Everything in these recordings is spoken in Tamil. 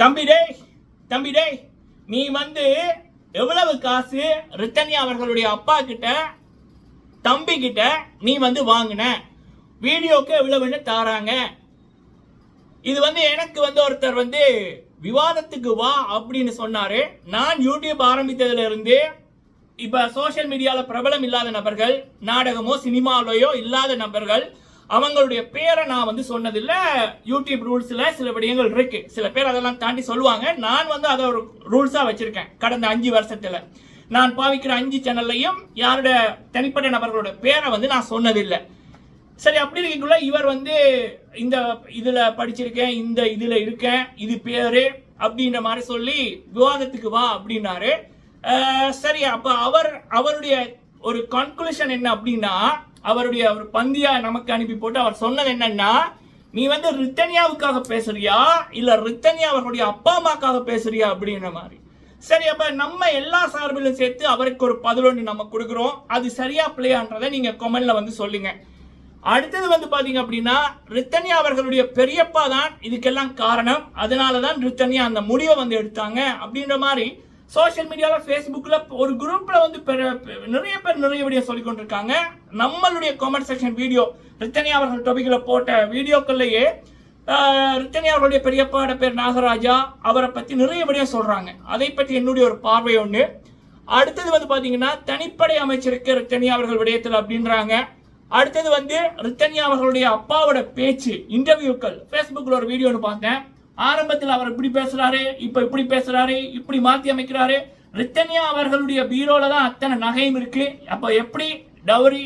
தம்பி டேய் தம்பி டேய் நீ வந்து எவ்வளவு காசு ரித்தன்யா அவர்களுடைய அப்பா கிட்ட தம்பி கிட்ட நீ வந்து வாங்கின? வீடியோக்கு எவ்வளவுன்னு தாராங்க. இது வந்து எனக்கு வந்து ஒருத்தர் வந்து விவாதத்துக்கு வா அப்படின்னு சொன்னாரு. நான் யூடியூப் ஆரம்பித்ததுல இருந்து இப்ப சோஷியல் மீடியால பிரபலம் இல்லாத நபர்கள் நாடகமோ சினிமாலயோ இல்லாத நபர்கள் அவங்களுடைய பேரை நான் வந்து சொன்னதில்ல. யூடியூப் ரூல்ஸில் சில விடயங்கள் இருக்கு. சில பேர் அதெல்லாம் தாண்டி சொல்லுவாங்க. நான் வந்து அதை ஒரு ரூல்ஸாக வச்சிருக்கேன் கடந்த அஞ்சு வருஷத்தில். நான் பாவிக்கிற அஞ்சு சேனல்லையும் யாரோட தனிப்பட்ட நபர்களோட பேரை வந்து நான் சொன்னதில்லை. சரி அப்படி இருக்கக்குள்ள இவர் வந்து இந்த இதில் படிச்சிருக்கேன் இந்த இதில் இருக்கேன் இது பேரு அப்படின்ற மாதிரி சொல்லி விவாதத்துக்கு வா அப்படின்னாரு. சரி அப்போ அவர் அவருடைய ஒரு கன்க்ளூஷன் என்ன அப்படின்னா அவருடைய ஒரு பந்தியா நமக்கு அனுப்பி போட்டு அவர் சொன்னது என்னன்னா நீ வந்து ரித்தன்யாவுக்காக பேசுறியா? இல்ல ரித்தன்யா அவர்களுடைய அப்பா அம்மாக்காக பேசுறியா? அப்படின்ற மாதிரி. சரி அப்ப நம்ம எல்லா சார்பிலும் சேர்த்து அவருக்கு ஒரு பதிலொன்று நம்ம கொடுக்குறோம். அது சரியா பிள்ளையான்றதை நீங்க கொமெண்ட்ல வந்து சொல்லுங்க. அடுத்தது வந்து பாத்தீங்க அப்படின்னா ரித்தன்யா அவர்களுடைய பெரியப்பா தான் இதுக்கெல்லாம் காரணம். அதனால தான் ரித்தன்யா அந்த முடிவை வந்து எடுத்தாங்க அப்படின்ற மாதிரி சோஷியல் மீடியாவில் ஃபேஸ்புக்கில் ஒரு குரூப்பில் வந்து பெ- நிறைய பேர் நிறைய வீடியோ சொல்லி கொண்டிருக்காங்க. நம்மளுடைய கமெண்ட் செக்ஷன் வீடியோ ரித்தனி அவர்கள் டொபிக்கில் போட்ட வீடியோக்கள்லேயே ரித்தனி அவர்களுடைய பெரியப்பாட பேர் நாகராஜா அவரை பற்றி நிறைய வீடியோ சொல்கிறாங்க அதை பற்றி என்னுடைய ஒரு பார்வை ஒன்று அடுத்தது வந்து பார்த்தீங்கன்னா தனிப்படை அமைச்சருக்கு ரித்தனி அவர்கள் விடயத்தில் அப்படின்றாங்க. அடுத்தது வந்து ரித்தன்யா அவர்களுடைய அப்பாவோட பேச்சு இன்டர்வியூக்கள் ஃபேஸ்புக்கில் ஒரு வீடியோன்னு பார்த்தேன். ஆரம்பத்தில் அவர் இப்படி பேசுறாரு இப்போ இப்படி பேசுறாரு இப்படி மாத்தி அமைக்கிறாரு. ரித்தன்யா அவர்களுடைய பீரோல தான் அத்தனை நகையும் இருக்கு. அப்போ எப்படி டவுரி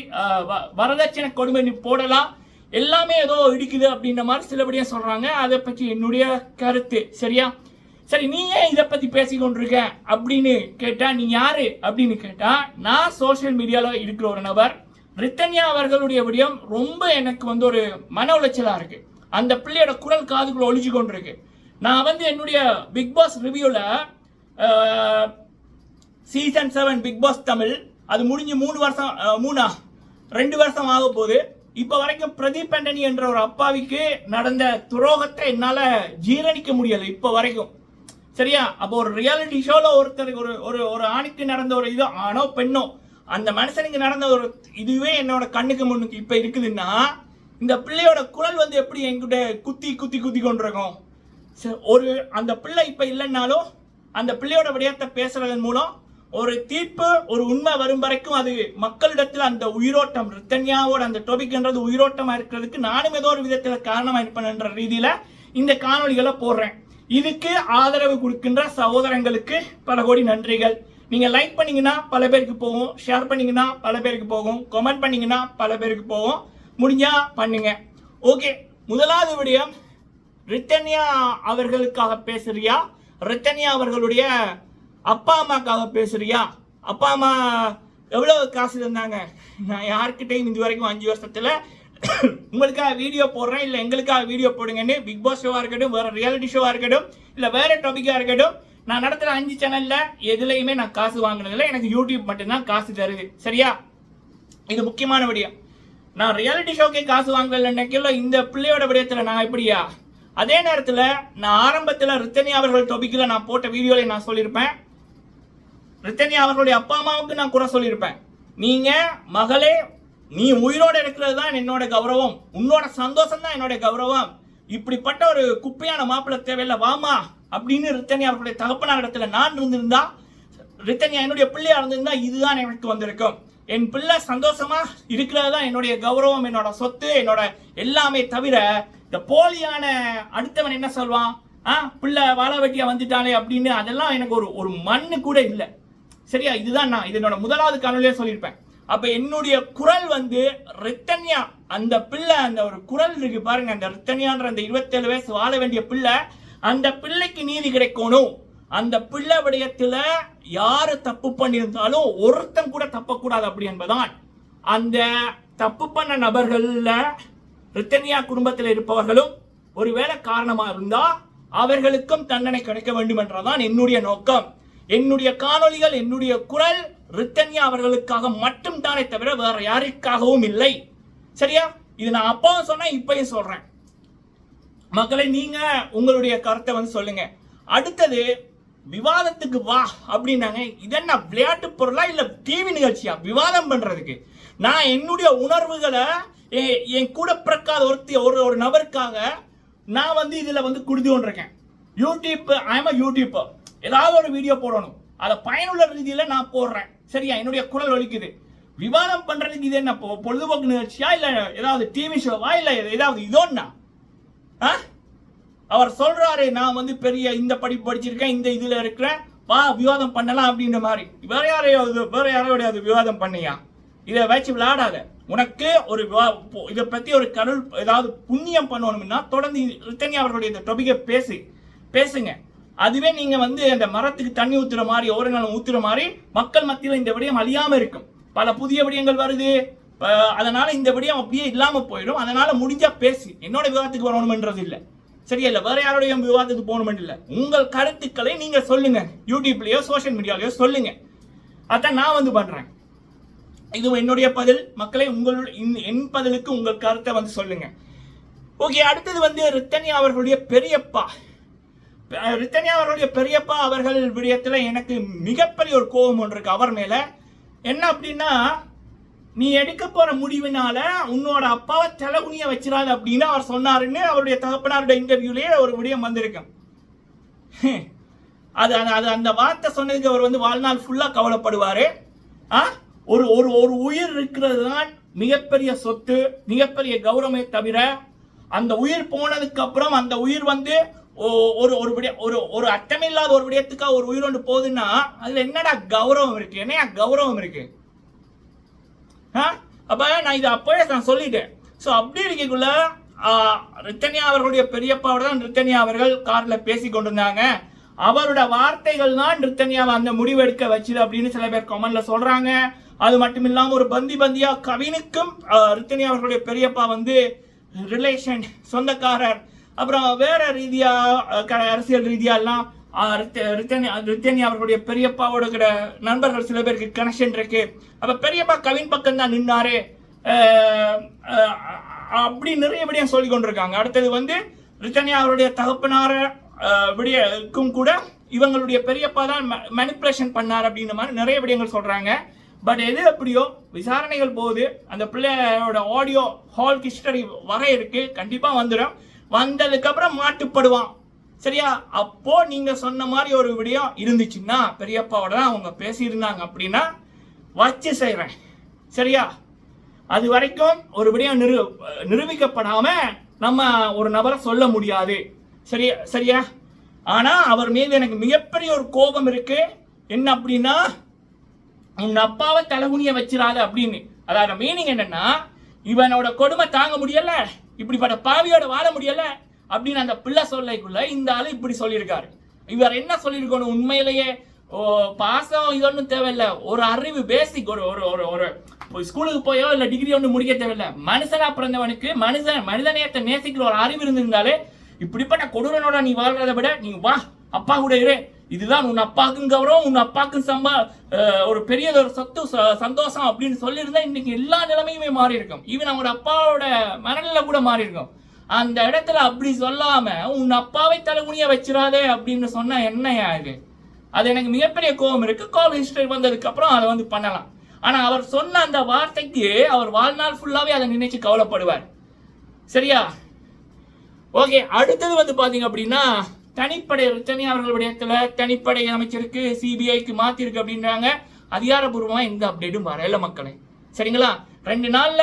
வ- வரதட்சணை கொடுமை நீ போடலாம்? எல்லாமே ஏதோ இடிக்குது அப்படின்ற மாதிரி சிலபடியா சொல்றாங்க. அதை பற்றி என்னுடைய கருத்து. சரியா? சரி நீ ஏன் இதை பத்தி பேசி கொண்டிருக்க அப்படின்னு கேட்டா நீ யாரு அப்படின்னு கேட்டா நான் சோஷியல் மீடியால இருக்கிற ஒரு நபர். ரித்தன்யா அவர்களுடைய விடயம் ரொம்ப எனக்கு வந்து ஒரு மன உளைச்சலா இருக்கு. அந்த பிள்ளையோட குரல் காதுக்குள்ள ஒழிச்சு கொண்டிருக்கு. நான் வந்து என்னுடைய பிக் பாஸ் ரிவ்யூவில் season seven Bigg Boss Tamil அது முடிஞ்சு மூணு வருஷம் மூணா ரெண்டு வருஷம் ஆக போகுது. இப்போ வரைக்கும் பிரதீப் ஆண்டனி என்ற ஒரு அப்பாவிக்கு நடந்த துரோகத்தை என்னால் ஜீரணிக்க முடியலை இப்போ வரைக்கும். சரியா? அப்போ ஒரு ரியாலிட்டி ஷோவில் ஒருத்தருக்கு ஒரு ஒரு ஒரு ஆணுக்கு நடந்த ஒரு இது ஆணோ பெண்ணோ அந்த மனுஷனுக்கு நடந்த ஒரு இதுவே என்னோட கண்ணுக்கு முன்னுக்கு இப்போ இருக்குதுன்னா இந்த பிள்ளையோட குரல் வந்து எப்படி என்கிட்ட குத்தி குத்தி குத்தி கொண்டிருக்கோம்? ஒரு அந்த பிள்ளை இப்போ இல்லைன்னாலும் அந்த பிள்ளையோட விடயத்தை பேசுறதன் மூலம் ஒரு தீர்ப்பு ஒரு உண்மை வரும் வரைக்கும் அது மக்களிடத்தில் அந்த உயிரோட்டம் ரித்தன்யாவோட அந்த டொபிக்ன்றது உயிரோட்டமாக இருக்கிறதுக்கு நானும் ஏதோ ஒரு விதத்தில் காரணமாக இருப்பேன்ன்ற ரீதியில் இந்த காணொளிகளை போடுறேன். இதுக்கு ஆதரவு கொடுக்கின்ற சகோதரங்களுக்கு பல கோடி நன்றிகள். நீங்கள் லைக் பண்ணீங்கன்னா பல பேருக்கு போகும் ஷேர் பண்ணீங்கன்னா பல பேருக்கு போகும் கமெண்ட் பண்ணீங்கன்னா பல பேருக்கு போகும். முடிஞ்சா பண்ணுங்க. ஓகே முதலாவது விடயம் ரித்தன்யா அவர்களுக்காக பேசுறியா? ரித்தன்யா அவர்களுடைய அப்பா அம்மாக்காக பேசுறியா? அப்பா அம்மா எவ்வளவு காசு தந்தாங்க? நான் யார்கிட்டயும் இது வரைக்கும் அஞ்சு வருஷத்துல உங்களுக்காக வீடியோ போடுறேன். இல்லை எங்களுக்காக வீடியோ போடுங்கன்னு பிக் பாஸ் ஷோவாக இருக்கட்டும் வேற ரியாலிட்டி ஷோவாக இருக்கட்டும் இல்லை வேற டாபிக்கா இருக்கட்டும் நான் நடத்துகிற அஞ்சு சேனல்ல எதுலையுமே நான் காசு வாங்கினதில்லை. எனக்கு யூடியூப் மட்டும்தான் காசு தருது. சரியா? இது முக்கியமான விடயம். நான் ரியாலிட்டி ஷோக்கே காசு வாங்கல நினைக்கல இந்த பிள்ளையோட விடயத்தில் நான் எப்படியா? அதே நேரத்தில் நான் ஆரம்பத்தில் ரித்தனி அவர்கள் டொபிக்கில் நான் போட்ட வீடியோவில் நான் சொல்லியிருப்பேன். ரித்தனி அவர்களுடைய அப்பா அம்மாவுக்கு நான் குறை சொல்லியிருப்பேன். நீங்கள் மகளே நீ உயிரோடு இருக்கிறது தான் என்னோட கௌரவம். உன்னோட சந்தோஷம் தான் என்னோட கௌரவம். இப்படிப்பட்ட ஒரு குப்பையான மாப்பிள்ளை தேவையில்ல வாமா அப்படின்னு ரித்தனி அவர்களுடைய தகப்பனார் இடத்துல நான் இருந்திருந்தா ரித்தனியா என்னுடைய பிள்ளையா இருந்திருந்தா இதுதான் எனக்கு வந்திருக்கும். என் பிள்ளை சந்தோஷமா இருக்கிறது தான் என்னுடைய கௌரவம் என்னோட சொத்து என்னோட எல்லாமே தவிர இந்த போலியான அடுத்தவன் என்ன சொல்வான்? ஆ பிள்ளை வாழ வெட்டியா வந்துட்டானே அப்படின்னு அதெல்லாம் எனக்கு ஒரு ஒரு மண்ணு கூட இல்லை. சரியா? இதுதான் நான் இது என்னோட முதலாவது காணொலியே சொல்லியிருப்பேன். அப்ப என்னுடைய குரல் வந்து ரித்தன்யா அந்த பிள்ளை அந்த ஒரு குரல் இருக்கு பாருங்க. அந்த ரித்தன்யான்ற அந்த இருபத்தேழு வயசு வாழ வேண்டிய பிள்ளை அந்த பிள்ளைக்கு நீதி கிடைக்கணும். அந்த பிள்ளை விடயத்துல யாரு தப்பு பண்ணியிருந்தாலும் ஒருத்தன் கூட தப்பக்கூடாது அப்படி என்பதான். அந்த தப்பு பண்ண நபர்கள்ல ரித்தன்யா குடும்பத்தில் இருப்பவர்களும் ஒருவேளை காரணமா இருந்தா அவர்களுக்கும் தண்டனை கிடைக்க வேண்டும் என்றதான் என்னுடைய நோக்கம். என்னுடைய காணொளிகள் என்னுடைய குரல் ரித்தன்யா அவர்களுக்காக மட்டும் தானே தவிர வேற யாருக்காகவும் இல்லை. சரியா? இது நான் அப்பவும் சொன்னேன் இப்பயும் சொல்றேன். மக்களை நீங்க உங்களுடைய கருத்தை வந்து சொல்லுங்க. அடுத்தது விவாதத்துக்கு வா அப்படின்னாங்க. இதென்ன விளையாட்டு பொருளா இல்ல டிவி நிகழ்ச்சியா? விவாதம் பண்றதுக்கு. நான் என்னுடைய உணர்வுகளை என் கூட பிறக்காத ஒருத்தி ஒரு ஒரு நபருக்காக நான் வந்து இதில் வந்து குடுதி கொண்டிருக்கேன். யூடியூப் ஐம் யூடியூப் ஏதாவது ஒரு வீடியோ போடணும். அதை பயனுள்ள ரீதியில் நான் போடுறேன். சரியா? என்னுடைய குரல் ஒழிக்குது விவாதம் பண்ணுறதுக்கு இது என்ன? பொழுதுபோக்கு நிகழ்ச்சியா? இல்லை ஏதாவது டிவி ஷோவா இல்லை ஏதாவது இதோன்னா? ஆ? அவர் சொல்கிறாரு நான் வந்து பெரிய இந்த படிப்பு படிச்சிருக்கேன் இந்த இதில் இருக்கிறேன். வா விவாதம் பண்ணலாம் அப்படின்ற மாதிரி. வேற யாரையாவது வேற யாரையோடையாவது விவாதம் பண்ணியா? இதை வச்சு விளையாடாத. உனக்கு ஒரு விவா- இதை பற்றி ஒரு கருள் ஏதாவது புண்ணியம் பண்ணணும்னா தொடர்ந்து ரித்தனி அவர்களுடைய இந்த டொபிக்கை பேசு. பேசுங்க. அதுவே நீங்க வந்து அந்த மரத்துக்கு தண்ணி ஊத்துற மாதிரி ஓரங்களும் ஊத்துற மாதிரி மக்கள் மத்தியில் இந்த விடயம் அழியாம இருக்கும். பல புதிய விடயங்கள் வருது. அதனால் அதனால இந்த விடயம் அப்படியே இல்லாம போயிடும். அதனால முடிஞ்சா பேசு. என்னோட விவாதத்துக்கு வரணும்ன்றது இல்லை. சரியா இல்லை? வேற யாருடைய விவாதத்துக்கு போகணும் இல்லை. உங்கள் கருத்துக்களை நீங்க சொல்லுங்க. யூடியூப்லயோ சோஷியல் மீடியாலயோ சொல்லுங்க. அதான் நான் வந்து பண்றேன். இது என்னுடைய பதில். மக்களை உங்கள் என் பதிலுக்கு உங்கள் கருத்தை வந்து சொல்லுங்க. ஓகே அடுத்தது வந்து ரித்தன்யா அவர்களுடைய பெரியப்பா. ரித்தன்யா அவர்களுடைய பெரியப்பா அவர்கள் விடயத்தில் எனக்கு மிகப்பெரிய ஒரு கோபம் ஒன்று இருக்கு. அவர் மேல. என்ன அப்படின்னா நீ எடுக்க போற முடிவினால உன்னோட அப்பாவை தலைகுனிய வச்சிடாது அப்படின்னு அவர் சொன்னாருன்னு அவருடைய தகப்பனாருடைய இன்டர்வியூலயே ஒரு விடயம் வந்திருக்கும் அது அது அது அந்த வார்த்தை சொன்னதுக்கு அவர் வந்து வாழ்நாள் ஃபுல்லா கவலைப்படுவாரு. ஆ? ஒரு ஒரு ஒரு உயிர் இருக்கிறது தான் மிகப்பெரிய சொத்து மிகப்பெரிய கௌரவமே தவிர அந்த உயிர் போனதுக்கு அப்புறம் அந்த உயிர் வந்து ஒரு ஒரு விட ஒரு ஒரு அட்டமில்லாத ஒரு விடயத்துக்காக ஒரு உயிர் ஒன்று போகுதுன்னா அதுல என்னடா கௌரவம் இருக்கு? என்னையா கௌரவம் இருக்கு? ஆ? அப்ப நான் இதை அப்பவே நான் சொல்லிட்டேன். ஸோ அப்படி இருக்கக்குள்ள ரித்தனியா ரித்தன்யா அவர்களுடைய பெரியப்பாவோட தான் ரித்தன்யா அவர்கள் கார்ல பேசி கொண்டிருந்தாங்க. அவரோட வார்த்தைகள் தான் ரித்தன்யாவை அந்த முடிவெடுக்க வச்சுது அப்படின்னு சில பேர் கமெண்ட்ல சொல்றாங்க. அது மட்டும் இல்லாமல் ஒரு பந்தி பந்தியாக கவினுக்கும் ஆ, அவர்களுடைய பெரியப்பா வந்து ரிலேஷன் சொந்தக்காரர் அப்புறம் வேற ரீதியாக அரசியல் ரீதியாலாம் ரித்தனி ரித்தனி அவர்களுடைய பெரியப்பாவோட கிட நண்பர்கள் சில பேருக்கு கனெக்ஷன் இருக்கு. அப்போ பெரியப்பா கவின் பக்கம் தான் நின்னாரு. அப்படி நிறைய விடயம் சொல்லி கொண்டிருக்காங்க. அடுத்தது வந்து ரித்தனியா அவருடைய தகப்பனார விடயக்கும் கூட இவங்களுடைய பெரியப்பா தான் மெனிப்புலேஷன் பண்ணார் அப்படின்ற மாதிரி நிறைய விடயங்கள் சொல்கிறாங்க பட் எது எப்படியோ விசாரணைகள் போகுது அந்த பிள்ளையோட ஆடியோ ஹால் ஹிஸ்டரி வகை இருக்கு கண்டிப்பாக வந்துடும் வந்ததுக்கப்புறம் மாட்டுப்படுவான். சரியா? அப்போ நீங்க சொன்ன மாதிரி ஒரு விடயம் இருந்துச்சுன்னா பெரியப்பாவோட தான் அவங்க பேசியிருந்தாங்க அப்படின்னா வச்சு செய்கிறேன் சரியா? அது வரைக்கும் ஒரு விடயம் நிரு நிரூபிக்கப்படாம நம்ம ஒரு நபரை சொல்ல முடியாது. சரியா சரியா? ஆனால் அவர் மீது எனக்கு மிகப்பெரிய ஒரு கோபம் இருக்கு. என்ன அப்படின்னா உன் அப்பாவை தலைகுனிய வச்சிடாத அப்படின்னு. அதாவது மீனிங் என்னன்னா இவனோட கொடுமை தாங்க முடியல இப்படிப்பட்ட பாவியோட வாழ முடியல அப்படின்னு அந்த பிள்ளை சொல்லைக்குள்ள இந்த ஆளு இப்படி சொல்லியிருக்காரு. இவர் என்ன சொல்லியிருக்கணும் உண்மையிலேயே? ஓ பாசம் இது ஒன்றும் தேவையில்ல. ஒரு அறிவு பேசிக் ஒரு ஒரு ஒரு ஒரு ஸ்கூலுக்கு போயோ இல்லை டிகிரி ஒன்றும் முடிக்க தேவையில்ல. மனுஷனா பிறந்தவனுக்கு மனுஷன் மனிதநேயத்தை நேசிக்கிற ஒரு அறிவு இருந்திருந்தாலே இப்படிப்பட்ட கொடூரனோட நீ வாழ்றதை விட நீ வா அப்பா கூட இரு. இதுதான் உன் அப்பாவுக்கும் கௌரவம் உன் அப்பாவுக்கும் சம்பா ஒரு பெரிய ஒரு சத்து ச- சந்தோஷம் அப்படின்னு சொல்லியிருந்தா இன்னைக்கு எல்லா நிலைமையுமே மாறி இருக்கும் ஈவன் அவங்களோட அப்பாவோட மனநிலை கூட மாறி இருக்கும் அந்த இடத்துல அப்படி சொல்லாம உன் அப்பாவை தலைமுனியா வச்சிடாதே அப்படின்னு சொன்னா என்ன இது? அது எனக்கு மிகப்பெரிய கோபம் இருக்கு. கால் ஹிஸ்டரி வந்ததுக்கு அப்புறம் அதை வந்து பண்ணலாம். ஆனா அவர் சொன்ன அந்த வார்த்தைக்கு அவர் வாழ்நாள் ஃபுல்லாவே அதை நினைச்சு கவலைப்படுவார். சரியா? ஓகே அடுத்தது வந்து பாத்தீங்க அப்படின்னா தனிப்படை ரித்தனி அவர்கள் விடயத்துல தனிப்படை அமைச்சருக்கு சிபிஐக்கு மாத்திருக்கு அப்படின்றாங்க. அதிகாரப்பூர்வமா எந்த அப்டேட்டும் வரல மக்களை. சரிங்களா? ரெண்டு நாள்ல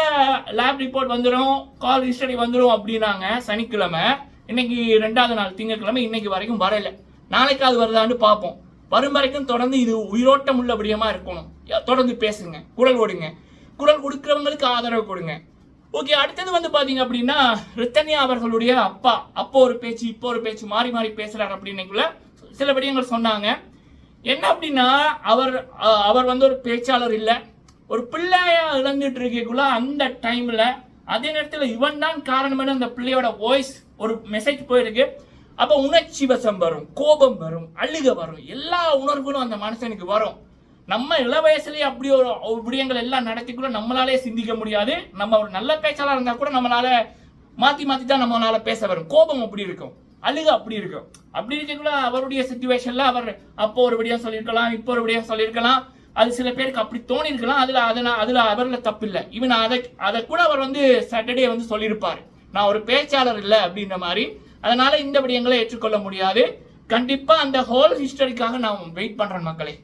லேப் ரிப்போர்ட் வந்துடும் கால் ஹிஸ்டரி வந்துடும் அப்படின்னாங்க சனிக்கிழமை. இன்னைக்கு ரெண்டாவது நாள் திங்கட்கிழமை இன்னைக்கு வரைக்கும் வரல. நாளைக்கு அது வருதான்னு பார்ப்போம். வரும் வரைக்கும் தொடர்ந்து இது உயிரோட்டம் உள்ளபடியமாக இருக்கணும். தொடர்ந்து பேசுங்க குரல் கொடுங்க குரல் கொடுக்கிறவங்களுக்கு ஆதரவு கொடுங்க. ஓகே அடுத்தது வந்து பாத்தீங்க அப்படின்னா ரித்தன்யா அவர்களுடைய அப்பா. அப்போ ஒரு பேச்சு இப்போ ஒரு பேச்சு மாறி மாறி பேசுறாரு அப்படின்னுக்குள்ள சில விடயங்கள் சொன்னாங்க. என்ன அப்படின்னா அவர் அவர் வந்து ஒரு பேச்சாளர் இல்லை. ஒரு பிள்ளையா இழந்துட்டு இருக்கக்குள்ள அந்த டைம்ல அதே நேரத்தில் இவன் தான் காரணமான அந்த பிள்ளையோட வாய்ஸ் ஒரு மெசேஜ் போயிருக்கு. அப்போ உணர்ச்சி வசம் வரும் கோபம் வரும் அழுக வரும். எல்லா உணர்வுகளும் அந்த மனுஷனுக்கு வரும். நம்ம இளவயசுலேயே அப்படி ஒரு விடயங்கள் எல்லாம் நடத்தி கூட நம்மளாலே சிந்திக்க முடியாது. நம்ம ஒரு நல்ல பேச்சாளர் இருந்தால் கூட நம்மளால மாற்றி மாற்றி தான் நம்மளால பேச வரும். கோபம் அப்படி இருக்கும். அழுக அப்படி இருக்கும். அப்படி இருக்கக்குள்ள அவருடைய சுச்சுவேஷன்ல அவர் அப்போ ஒரு விடியம் சொல்லியிருக்கலாம் இப்போ ஒரு விடியம் சொல்லியிருக்கலாம். அது சில பேருக்கு அப்படி தோணி இருக்கலாம் அதுல அதனா அதுல அவர்ல தப்பு இல்லை அதை அதை கூட அவர் வந்து சாட்டர்டே வந்து சொல்லியிருப்பாரு. நான் ஒரு பேச்சாளர் இல்லை அப்படின்ற மாதிரி. அதனால இந்த விடயங்களை ஏற்றுக்கொள்ள முடியாது. கண்டிப்பா அந்த ஹோல் ஹிஸ்டரிக்காக நான் வெயிட் பண்றேன் மக்களே.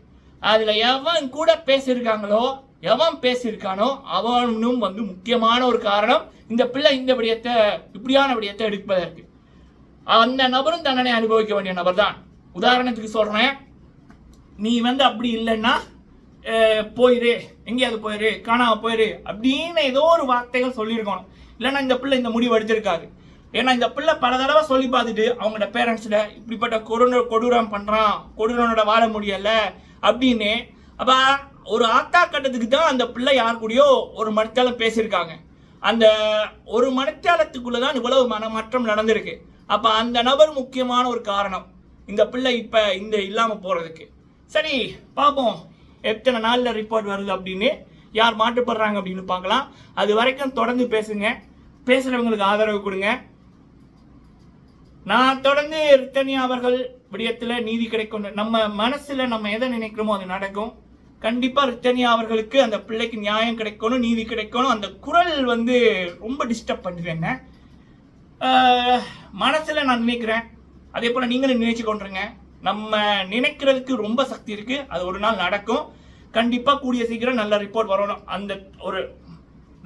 அதில் எவன் கூட பேசியிருக்காங்களோ எவன் பேசியிருக்கானோ அவனும் வந்து முக்கியமான ஒரு காரணம் இந்த பிள்ளை இந்த விடயத்தை இப்படியான விடயத்தை எடுப்பதற்கு. அந்த நபரும் தண்டனை அனுபவிக்க வேண்டிய நபர் தான் உதாரணத்துக்கு சொல்கிறேன் நீ வந்து அப்படி இல்லைன்னா போயிரு எங்கேயாவது போயிரு காணாம போயிரு அப்படின்னு ஏதோ ஒரு வார்த்தைகள் சொல்லியிருக்கணும். இல்லைன்னா இந்த பிள்ளை இந்த முடிவு எடுத்திருக்காரு. ஏன்னா இந்த பிள்ளை பல தடவை சொல்லி பார்த்துட்டு அவங்களோட பேரண்ட்ஸில் இப்படிப்பட்ட கொடூர கொடூரம் பண்ணுறான் கொடூரனோட வாழ முடியல அப்படின்னு அப்ப ஒரு ஆத்தா கட்டத்துக்கு தான் அந்த பிள்ளை யார் கூடயோ ஒரு மனத்தாலம் பேசியிருக்காங்க. அந்த ஒரு மனத்தாலத்துக்குள்ள தான் இவ்வளவு மனமாற்றம் நடந்திருக்கு. அப்போ அந்த நபர் முக்கியமான ஒரு காரணம் இந்த பிள்ளை இப்போ இந்த இல்லாமல் போறதுக்கு. சரி பார்ப்போம் எத்தனை நாளில் ரிப்போர்ட் வருது அப்படின்னு யார் மாட்டுப்படுறாங்க அப்படின்னு பார்க்கலாம். அது வரைக்கும் தொடர்ந்து பேசுங்க. பேசுகிறவங்களுக்கு ஆதரவு கொடுங்க. நான் தொடர்ந்து ரித்தனியா அவர்கள் விடயத்தில் நீதி கிடைக்கும். நம்ம மனசில் நம்ம எதை நினைக்கிறோமோ அது நடக்கும். கண்டிப்பாக ரித்தனியா அவர்களுக்கு அந்த பிள்ளைக்கு நியாயம் கிடைக்கணும் நீதி கிடைக்கணும். அந்த குரல் வந்து ரொம்ப டிஸ்டர்ப் பண்ணுது என்ன? மனசில் நான் நினைக்கிறேன். அதே போல் நீங்களும் நினைச்சு கொண்டுருங்க. நம்ம நினைக்கிறதுக்கு ரொம்ப சக்தி இருக்குது அது ஒரு நாள் நடக்கும். கண்டிப்பாக கூடிய சீக்கிரம் நல்ல ரிப்போர்ட் வரணும். அந்த ஒரு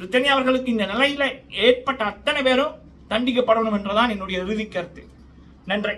ரித்தனி அவர்களுக்கு இந்த நிலையில் ஏற்பட்ட அத்தனை பேரும் தண்டிக்கப்படணும் என்றுதான் என்னுடைய இறுதி கருத்து. நன்றி.